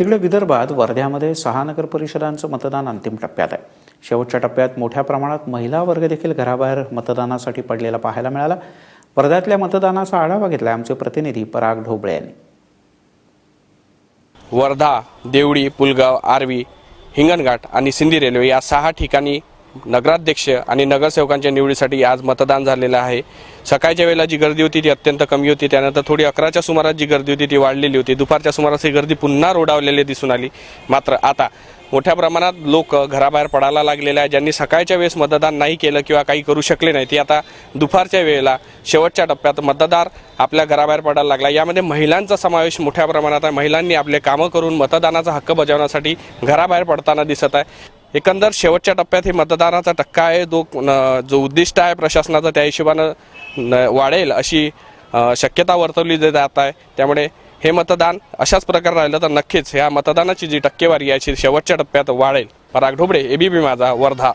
तिकडे विदर्भात वर्ध्यामध्ये सहा नगर परिषदांचं मतदान अंतिम टप्प्यात आहे. शेवटच्या टप्प्यात मोठ्या प्रमाणात महिला वर्ग देखील घराबाहेर मतदानासाठी पडलेला पाहायला मिळाला. वर्ध्यातल्या मतदानाचा आढावा घेतला आमचे प्रतिनिधी पराग ढोबळे यांनी. वर्धा देवळी पुलगाव आर्वी हिंगणघाट आणि सिंधी रेल्वे या सहा ठिकाणी नगराध्यक्ष आणि नगरसेवकांच्या निवडीसाठी आज मतदान झालेलं आहे. सकाळच्या वेळेला जी गर्दी होती ती अत्यंत कमी होती. त्यानंतर थोडी अकराच्या सुमारास जी गर्दी होती ती वाढलेली होती. दुपारच्या सुमारास ही गर्दी पुन्हा रोडावलेली दिसून आली. मात्र आता मोठ्या प्रमाणात लोक घराबाहेर पडायला लागलेले आहे ज्यांनी सकाळच्या वेळेस मतदान नाही केलं किंवा काही करू शकले नाही ते आता दुपारच्या वेळेला शेवटच्या टप्प्यात मतदार आपल्या घराबाहेर पडायला लागला. यामध्ये महिलांचा समावेश मोठ्या प्रमाणात आहे. महिलांनी आपले कामं करून मतदानाचा हक्क बजावण्यासाठी घराबाहेर पडताना दिसत आहे. एकंदर शेवटच्या टप्प्यात हे मतदानाचा टक्का आहे. जो न- जो उद्दिष्ट आहे प्रशासनाचा त्या हिशोबानं न- वाढेल अशी शक्यता वर्तवली जात आहे. त्यामुळे हे मतदान अशाच प्रकारे राहिलं तर नक्कीच ह्या मतदानाची जी टक्केवारी आहे शेवटच्या टप्प्यात वाढेल. पराग ढोबळे एबीपी माझा वर्धा.